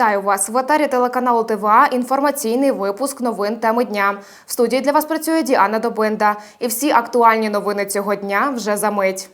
Вітаю вас в етері телеканалу ТВА. Інформаційний випуск новин теми дня. В студії для вас працює Діана Добинда. І всі актуальні новини цього дня вже за мить.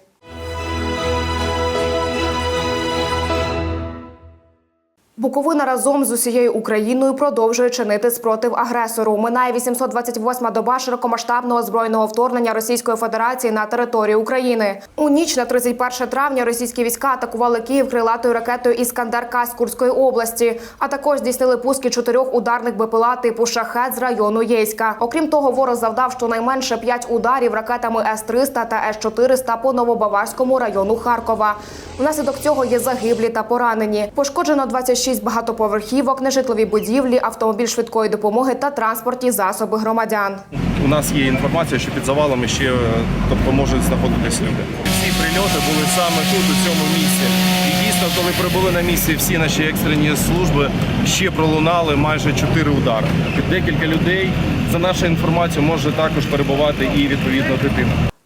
Буковина разом з усією Україною продовжує чинити спротив агресору. Минає 828-ма доба широкомасштабного збройного вторгнення Російської Федерації на територію України. У ніч на 31 травня російські війська атакували Київ крилатою ракетою Іскандер з Курської області, а також здійснили пуски чотирьох ударних БПЛА типу шахет з району Єйська. Окрім того, ворог завдав щонайменше п'ять ударів ракетами С-300 та С-400 по Новобаварському району Харкова. Внаслідок цього є загиблі та поранені. Пошкоджено 26 багатоповерхівок, нежитлові будівлі, автомобіль швидкої допомоги та транспортні засоби громадян. У нас є інформація, що під завалами ще е, тобто можуть знаходитись люди. Всі прильоти були саме тут, у цьому місці. І дійсно, коли прибули на місці всі наші екстрені служби, ще пролунали майже чотири удари. Декілька людей за нашою інформацією може також перебувати і відповідно дитина.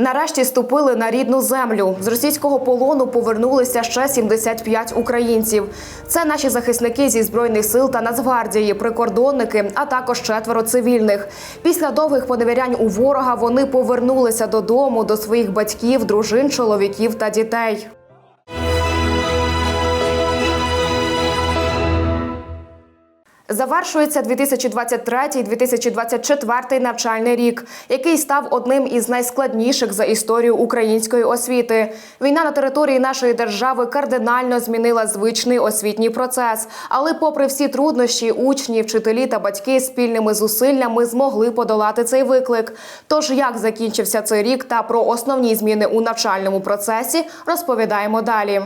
Нарешті ступили на рідну землю. З російського полону повернулися ще 75 українців. Це наші захисники зі збройних сил та Нацгвардії, прикордонники, а також четверо цивільних. Після довгих поневірянь у ворога вони повернулися додому до своїх батьків, дружин, чоловіків та дітей. Завершується 2023-2024 навчальний рік, який став одним із найскладніших за історію української освіти. Війна на території нашої держави кардинально змінила звичний освітній процес. Але, попри всі труднощі, учні, вчителі та батьки спільними зусиллями змогли подолати цей виклик. Тож, як закінчився цей рік та про основні зміни у навчальному процесі, розповідаємо далі.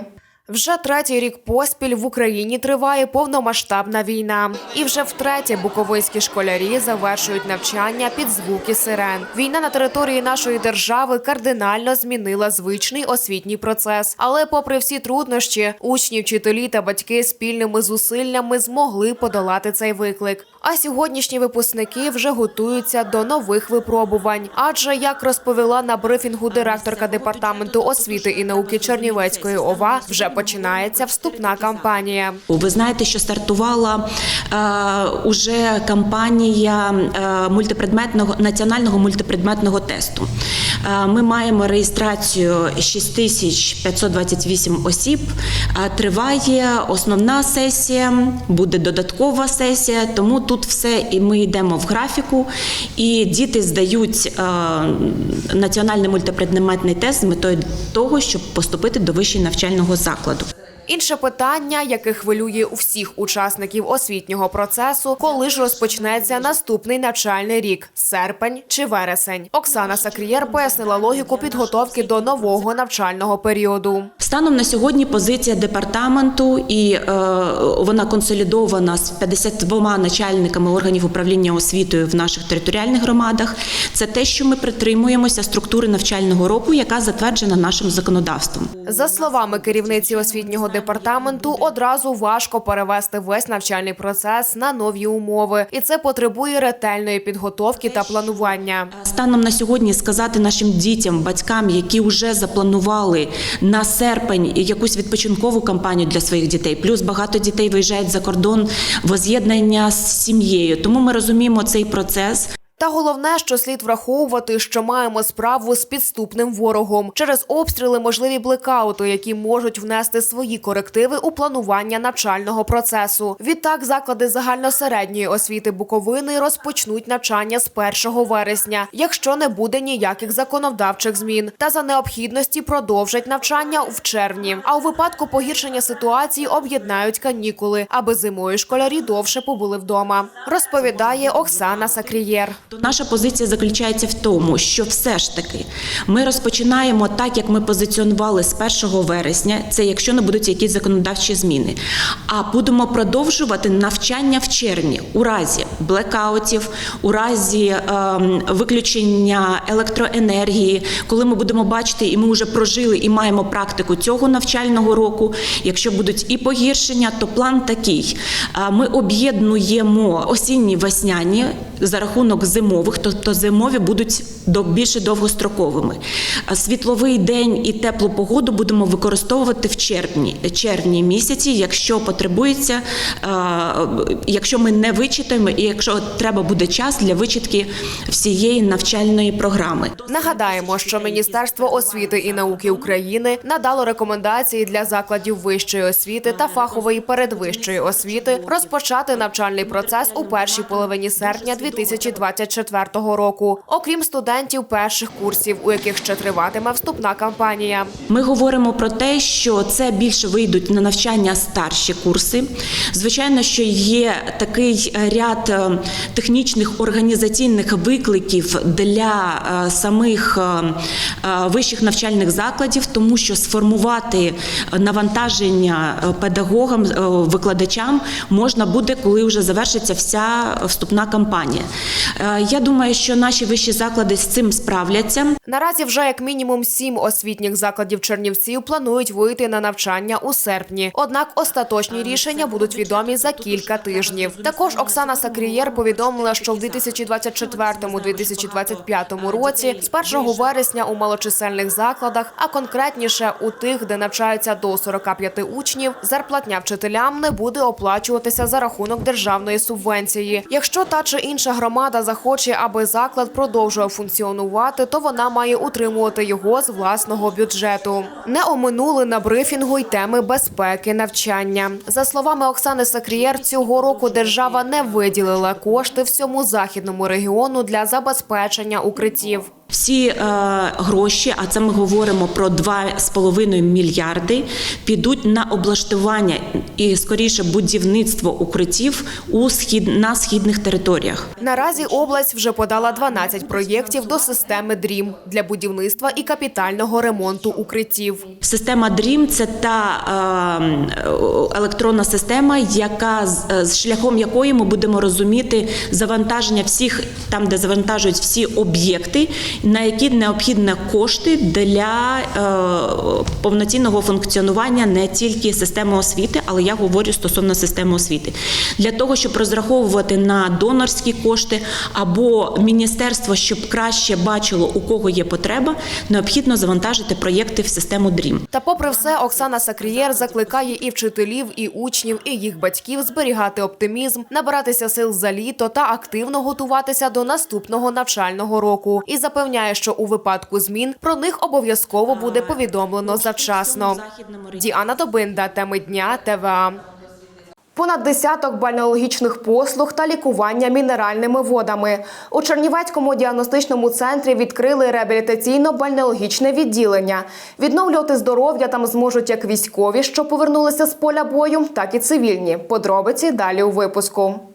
Вже третій рік поспіль в Україні триває повномасштабна війна, і вже втретє буковинські школярі завершують навчання під звуки сирен. Війна на території нашої держави кардинально змінила звичний освітній процес. Але, попри всі труднощі, учні, вчителі та батьки спільними зусиллями змогли подолати цей виклик. А сьогоднішні випускники вже готуються до нових випробувань. Адже як розповіла на брифінгу директорка департаменту освіти і науки Чернівецької ОВА, вже починається вступна кампанія. Ви знаєте, що стартувала е, уже кампанія е, мультипредметного національного мультипредметного тесту. Е, ми маємо реєстрацію 6528 осіб. Е, триває основна сесія, буде додаткова сесія, тому тут все і ми йдемо в графіку, і діти здають е, національний мультипредметний тест з метою того, щоб поступити до вищого навчального закладу. Інше питання, яке хвилює у всіх учасників освітнього процесу, коли ж розпочнеться наступний навчальний рік серпень чи вересень. Оксана Сакрієр пояснила логіку підготовки до нового навчального періоду. Станом на сьогодні позиція департаменту і е, вона консолідована з 52 начальниками органів управління освітою в наших територіальних громадах. Це те, що ми притримуємося структури навчального року, яка затверджена нашим законодавством. За словами керівниці освітнього департаменту, одразу важко перевести весь навчальний процес на нові умови, і це потребує ретельної підготовки та планування. Станом на сьогодні сказати нашим дітям, батькам, які вже запланували на серпень якусь відпочинкову кампанію для своїх дітей, плюс багато дітей виїжджають за кордон воз'єднання з сім'єю. Тому ми розуміємо цей процес. Та головне, що слід враховувати, що маємо справу з підступним ворогом через обстріли, можливі блекаути, які можуть внести свої корективи у планування навчального процесу. Відтак, заклади загальносередньої освіти Буковини розпочнуть навчання з 1 вересня, якщо не буде ніяких законодавчих змін, та за необхідності продовжать навчання в червні. А у випадку погіршення ситуації об'єднають канікули, аби зимою школярі довше побули вдома. Розповідає Оксана Сакрієр. То наша позиція заключається в тому, що все ж таки ми розпочинаємо так, як ми позиціонували з 1 вересня. Це якщо не будуть якісь законодавчі зміни. А будемо продовжувати навчання в червні у разі блекаутів, у разі ем, виключення електроенергії, коли ми будемо бачити, і ми вже прожили і маємо практику цього навчального року. Якщо будуть і погіршення, то план такий: Е, ми об'єднуємо осінні весняні за рахунок зимових, тобто зимові будуть більше довгостроковими. Світловий день і теплу погоду будемо використовувати в червні, червні місяці, якщо потребується, якщо ми не вичитаємо, і якщо треба буде час для вичитки всієї навчальної програми. Нагадаємо, що Міністерство освіти і науки України надало рекомендації для закладів вищої освіти та фахової передвищої освіти розпочати навчальний процес у першій половині серпня 2024 року, окрім студентів перших курсів, у яких ще триватиме вступна кампанія. Ми говоримо про те, що це більше вийдуть на навчання старші курси. Звичайно, що є такий ряд е, технічних організаційних викликів для е, самих е, вищих навчальних закладів, тому що сформувати навантаження педагогам, викладачам можна буде, коли вже завершиться вся вступна кампанія. Я думаю, що наші вищі заклади з цим справляться. Наразі вже як мінімум сім освітніх закладів Чернівців планують вийти на навчання у серпні. Однак остаточні рішення будуть відомі за кілька тижнів. Також Оксана Сакрієр повідомила, що в 2024-2025 році з 1 вересня у малочисельних закладах, а конкретніше у тих, де навчаються до 45 учнів, зарплатня вчителям не буде оплачуватися за рахунок державної субвенції. Якщо та чи інша громада захоче, аби заклад продовжував функціонувати, то вона має утримувати його з власного бюджету. Не оминули на брифінгу й теми безпеки навчання. За словами Оксани Сакрієр, цього року держава не виділила кошти всьому західному регіону для забезпечення укриттів. Всі е, гроші, а це ми говоримо про 2,5 мільярди, підуть на облаштування і скоріше будівництво укриттів у схід на східних територіях. Наразі область вже подала 12 проєктів до системи ДРІМ для будівництва і капітального ремонту укриттів. Система DREAM – це та е, електронна система, яка е, з шляхом якої ми будемо розуміти завантаження всіх там, де завантажують всі об'єкти, на які необхідні кошти для е, повноцінного функціонування не тільки системи освіти, але я говорю стосовно системи освіти. Для того, щоб розраховувати на донорські кошти або міністерство, щоб краще бачило, у кого є потреба, необхідно завантажити проєкти в систему DREAM. Та, попри все, Оксана Сакрієр закликає і вчителів, і учнів, і їх батьків зберігати оптимізм, набиратися сил за літо та активно готуватися до наступного навчального року. І запевняє, що у випадку змін про них обов'язково буде повідомлено завчасно. Діана Добинда, теми дня ТВА. Понад десяток бальнеологічних послуг та лікування мінеральними водами. У Чернівецькому діагностичному центрі відкрили реабілітаційно-бальнеологічне відділення. Відновлювати здоров'я там зможуть як військові, що повернулися з поля бою, так і цивільні. Подробиці далі у випуску.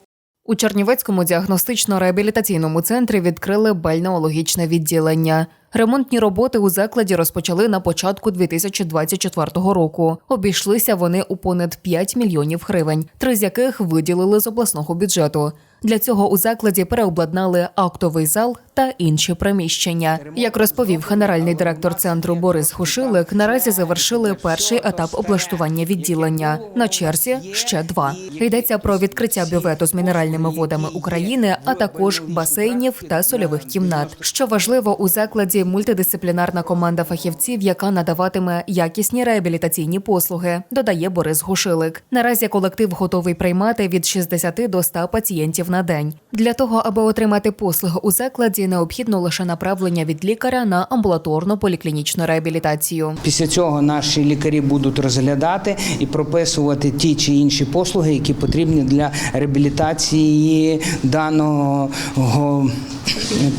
У Чернівецькому діагностично-реабілітаційному центрі відкрили бальнеологічне відділення. Ремонтні роботи у закладі розпочали на початку 2024 року. Обійшлися вони у понад 5 мільйонів гривень, три з яких виділили з обласного бюджету. Для цього у закладі переобладнали актовий зал та інші приміщення. Як розповів генеральний директор центру Борис Хушилик, наразі завершили перший етап облаштування відділення. На черзі ще два. Йдеться про відкриття бювету з мінеральними водами України, а також басейнів та сольових кімнат. Що важливо, у закладі мультидисциплінарна команда фахівців, яка надаватиме якісні реабілітаційні послуги, додає Борис Гушилик. Наразі колектив готовий приймати від 60 до 100 пацієнтів на день. Для того, аби отримати послуги у закладі, необхідно лише направлення від лікаря на амбулаторну поліклінічну реабілітацію. Після цього наші лікарі будуть розглядати і прописувати ті чи інші послуги, які потрібні для реабілітації даного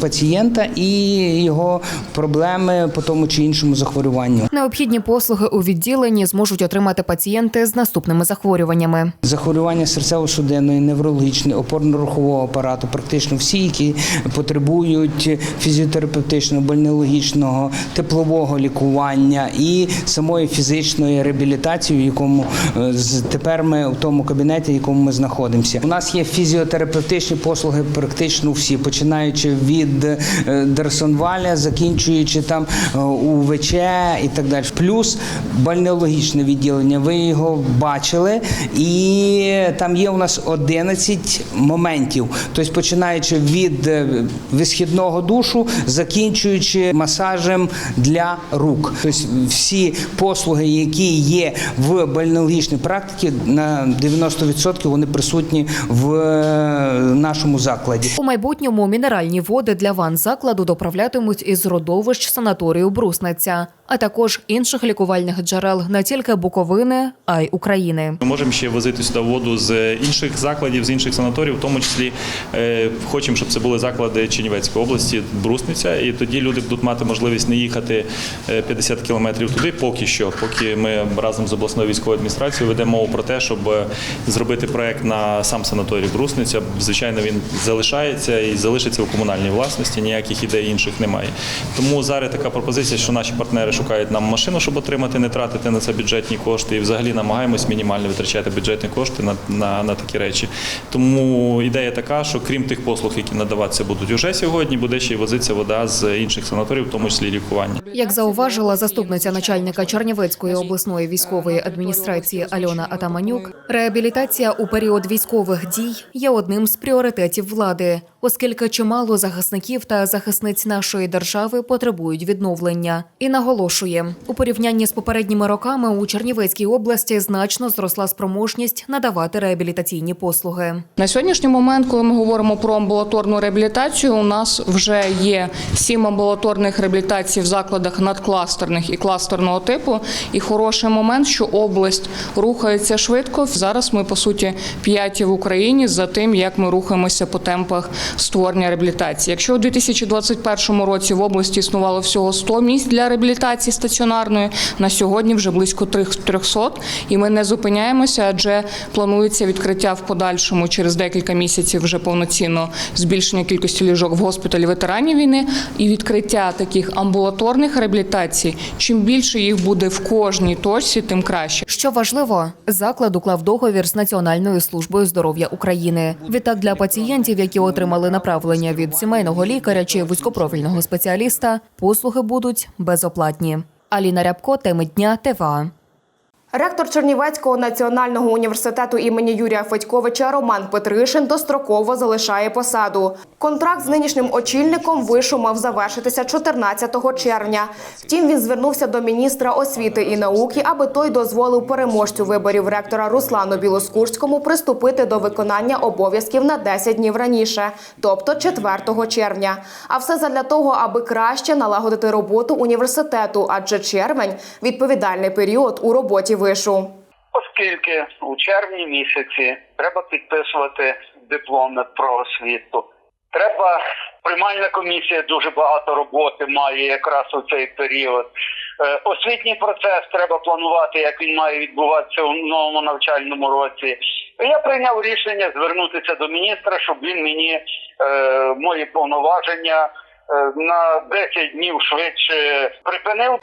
пацієнта і його проблеми по тому чи іншому захворюванню. Необхідні послуги у відділенні зможуть отримати пацієнти з наступними захворюваннями. Захворювання серцево-судинної, неврологічної, опорно опорно-рухового апарату, практично всі, які потребують фізіотерапевтичного, больнологічного, теплового лікування і самої фізичної реабілітації, в якому е, тепер ми в тому кабінеті, в якому ми знаходимося. У нас є фізіотерапевтичні послуги практично всі, починаючи від е, Дерсонваля, закінчуючи там е, УВЧ і так далі. Плюс бальнеологічне відділення. Ви його бачили, і там є у нас 11 моментів. Тобто, починаючи від е, висхідного душу, закінчуючи масажем для рук. Тобто всі послуги, які є в бальнеологічній практиці, на 90% вони присутні в е, нашому закладі. У майбутньому мінеральні води для ван закладу доправлятимуть із родовищ санаторію Брусниця, а також інших лікувальних джерел не тільки Буковини, а й України. Ми можемо ще возити сюди воду з інших закладів, з інших санаторів, в тому числі е, хочемо, щоб це були заклади Чернівецької області, Брусниця, і тоді люди будуть мати можливість не їхати е, 50 кілометрів туди, поки що, поки ми разом з обласною військовою адміністрацією ведемо мову про те, щоб е, зробити проект на сам санаторій Брусниця. Звичайно, він залишається і залишиться у комунальній власності. Ніяких ідей інших немає. Тому зараз така пропозиція, що наші партнери шукають нам машину, щоб отримати, не тратити на це бюджетні кошти, і взагалі намагаємось мінімально витрачати бюджетні кошти на, на, на такі речі. Тому ідея така, що крім тих послуг, які надаватися будуть уже сьогодні, буде ще й возитися вода з інших санаторів, в тому числі лікування. Як зауважила заступниця начальника Чернівецької обласної військової адміністрації Альона Атаманюк, реабілітація у період військових дій є одним з пріоритетів влади, оскільки чимало захисників та захисниць нашої держави потребують відновлення. І наголошує, у порівнянні з попередніми роками у Чернівецькій області значно зросла спроможність надавати реабілітаційні послуги. На сьогоднішній момент, коли ми говоримо про амбулаторну реабілітацію, у нас вже є сім амбулаторних реабілітацій в закладах надкластерних і кластерного типу. І хороший момент, що область рухається швидко. Зараз ми по суті п'яті в Україні за тим, як ми рухаємося по темпах створення реабілітації. Якщо у 2021 році в області існувало всього 100 місць для реабілітації стаціонарної, на сьогодні вже близько 300, і ми не зупиняємося, адже планується відкриття в подальшому через декілька місяців вже повноцінно збільшення кількості ліжок в госпіталі ветеранів війни і відкриття таких амбулаторних реабілітацій. Чим більше їх буде в кожній точці, тим краще. Що важливо, заклад уклав договір з Національною службою здоров'я України. Відтак для пацієнтів, які отримали направлення від сімейного лікаря чи вузькопрофільного спеціаліста, послуги будуть безоплатні. Аліна Рябко, теми дня ТВА. Ректор Чернівецького національного університету імені Юрія Федьковича Роман Петришин достроково залишає посаду. Контракт з нинішнім очільником вишу мав завершитися 14 червня. Втім, він звернувся до міністра освіти і науки, аби той дозволив переможцю виборів ректора Руслану Білоскурському приступити до виконання обов'язків на 10 днів раніше, тобто 4 червня. А все задля того, аби краще налагодити роботу університету, адже червень відповідальний період у роботі вишу. Оскільки у червні місяці треба підписувати дипломи про освіту. Треба приймальна комісія дуже багато роботи має якраз у цей період. Е, Освітній процес треба планувати, як він має відбуватися у новому навчальному році. Я прийняв рішення звернутися до міністра, щоб він мені е, мої повноваження е, на 10 днів швидше припинив.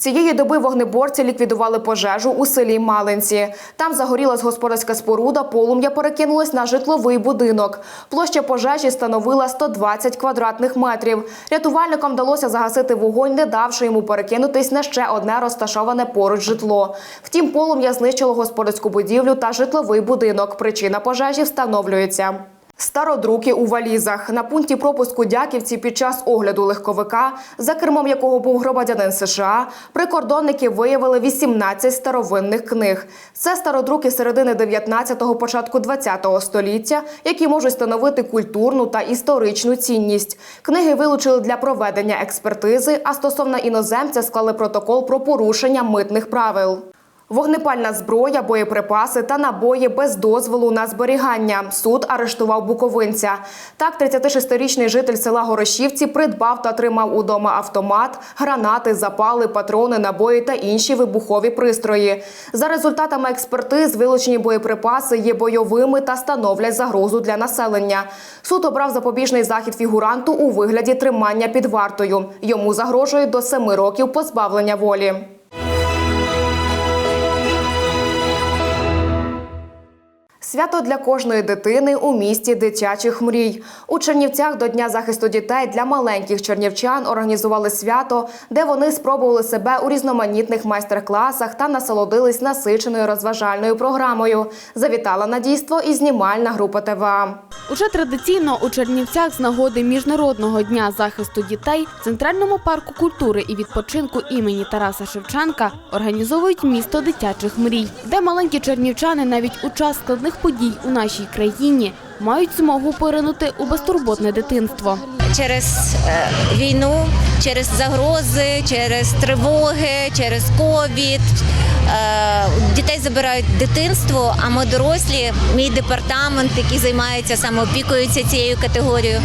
Цієї доби вогнеборці ліквідували пожежу у селі Малинці. Там загорілась господарська споруда, полум'я перекинулось на житловий будинок. Площа пожежі становила 120 квадратних метрів. Рятувальникам вдалося загасити вогонь, не давши йому перекинутись на ще одне розташоване поруч житло. Втім, полум'я знищило господарську будівлю та житловий будинок. Причина пожежі встановлюється. Стародруки у валізах на пункті пропуску дяківці під час огляду легковика, за кермом якого був громадянин США, прикордонники виявили 18 старовинних книг. Це стародруки середини 19-го, початку 20-го століття, які можуть становити культурну та історичну цінність. Книги вилучили для проведення експертизи, а стосовно іноземця склали протокол про порушення митних правил. Вогнепальна зброя, боєприпаси та набої без дозволу на зберігання. Суд арештував буковинця. Так, 36-річний житель села Горошівці придбав та тримав удома автомат, гранати, запали, патрони, набої та інші вибухові пристрої. За результатами експертиз, вилучені боєприпаси є бойовими та становлять загрозу для населення. Суд обрав запобіжний захід фігуранту у вигляді тримання під вартою. Йому загрожує до семи років позбавлення волі. Свято для кожної дитини у місті дитячих мрій. У Чернівцях до Дня захисту дітей для маленьких чернівчан організували свято, де вони спробували себе у різноманітних майстер-класах та насолодились насиченою розважальною програмою. Завітала на дійство і знімальна група ТВА. Уже традиційно у Чернівцях з нагоди Міжнародного дня захисту дітей в Центральному парку культури і відпочинку імені Тараса Шевченка організовують місто дитячих мрій, де маленькі чернівчани навіть у час складних подій у нашій країні мають змогу поринути у безтурботне дитинство. через е, війну, через загрози, через тривоги, через ковід. Е, Дітей забирають дитинство, а ми дорослі, мій департамент, який займається саме опікується цією категорією.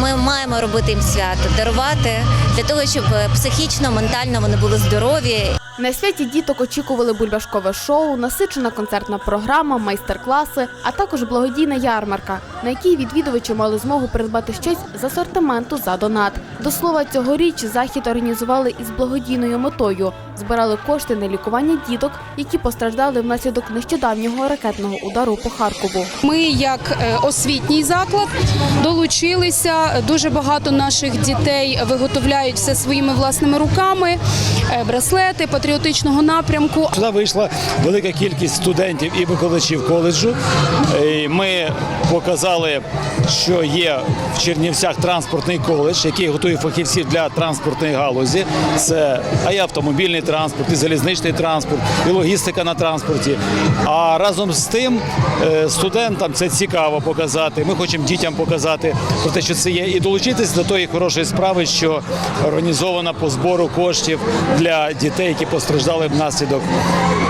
Ми маємо робити їм свято, дарувати для того, щоб психічно, ментально вони були здорові На святі діток очікували бульбашкове шоу, насичена концертна програма, майстер-класи, а також благодійна ярмарка, на якій відвідувачі мали змогу придбати щось з асортименту за донат. До слова, цьогоріч захід організували із благодійною метою. Збирали кошти на лікування діток, які постраждали внаслідок нещодавнього ракетного удару по Харкову. Ми, як е, освітній заклад, долучилися. Дуже багато наших дітей виготовляють все своїми власними руками, е, браслети патріотичного напрямку. Сюди вийшла велика кількість студентів і викладачів коледжу. Е, Ми показали, що є в Чернівцях транспортний коледж, який готує фахівців для транспортної галузі. Це і автомобільний транспорт, і залізничний транспорт, і логістика на транспорті. А разом з тим е, студентам це цікаво показати. Ми хочемо дітям показати про те, що це є, і долучитись до тої хорошої справи, що організована по збору коштів для дітей, які постраждали внаслідок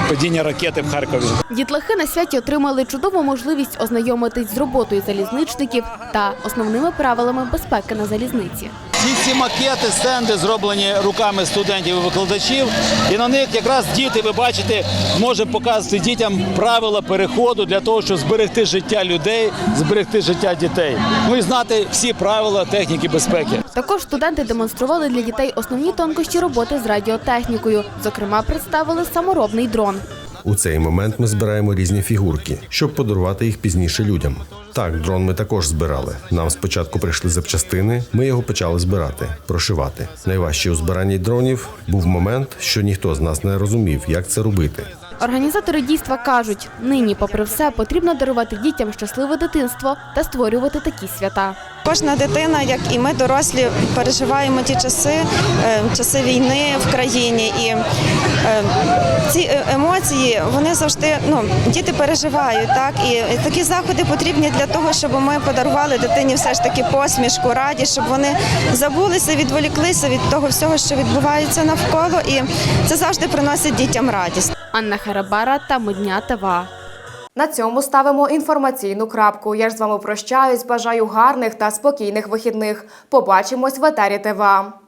падіння ракети в Харкові. Дітлахи на святі отримали чудову можливість ознайомитись з роботою залізничників та основними правилами безпеки на залізниці. Ці всі макети, стенди зроблені руками студентів і викладачів, і на них якраз діти, ви бачите, можемо показувати дітям правила переходу для того, щоб зберегти життя людей, зберегти життя дітей. Ну і знати всі правила техніки безпеки. Також студенти демонстрували для дітей основні тонкощі роботи з радіотехнікою. Зокрема, представили саморобний дрон. У цей момент ми збираємо різні фігурки, щоб подарувати їх пізніше людям. Так, дрон ми також збирали. Нам спочатку прийшли запчастини, ми його почали збирати, прошивати. Найважче у збиранні дронів був момент, що ніхто з нас не розумів, як це робити. Організатори дійства кажуть, нині, попри все, потрібно дарувати дітям щасливе дитинство та створювати такі свята. Кожна дитина, як і ми, дорослі, переживаємо ті часи, е, часи війни в країні. І е, ці е, емоції вони завжди ну діти переживають. Так і такі заходи потрібні для того, щоб ми подарували дитині все ж таки посмішку, радість, щоб вони забулися, відволіклися від того всього, що відбувається навколо, і це завжди приносить дітям радість. Анна Харабара та Модня ТВА. На цьому ставимо інформаційну крапку. Я ж з вами прощаюсь. Бажаю гарних та спокійних вихідних. Побачимось в етері ТВА.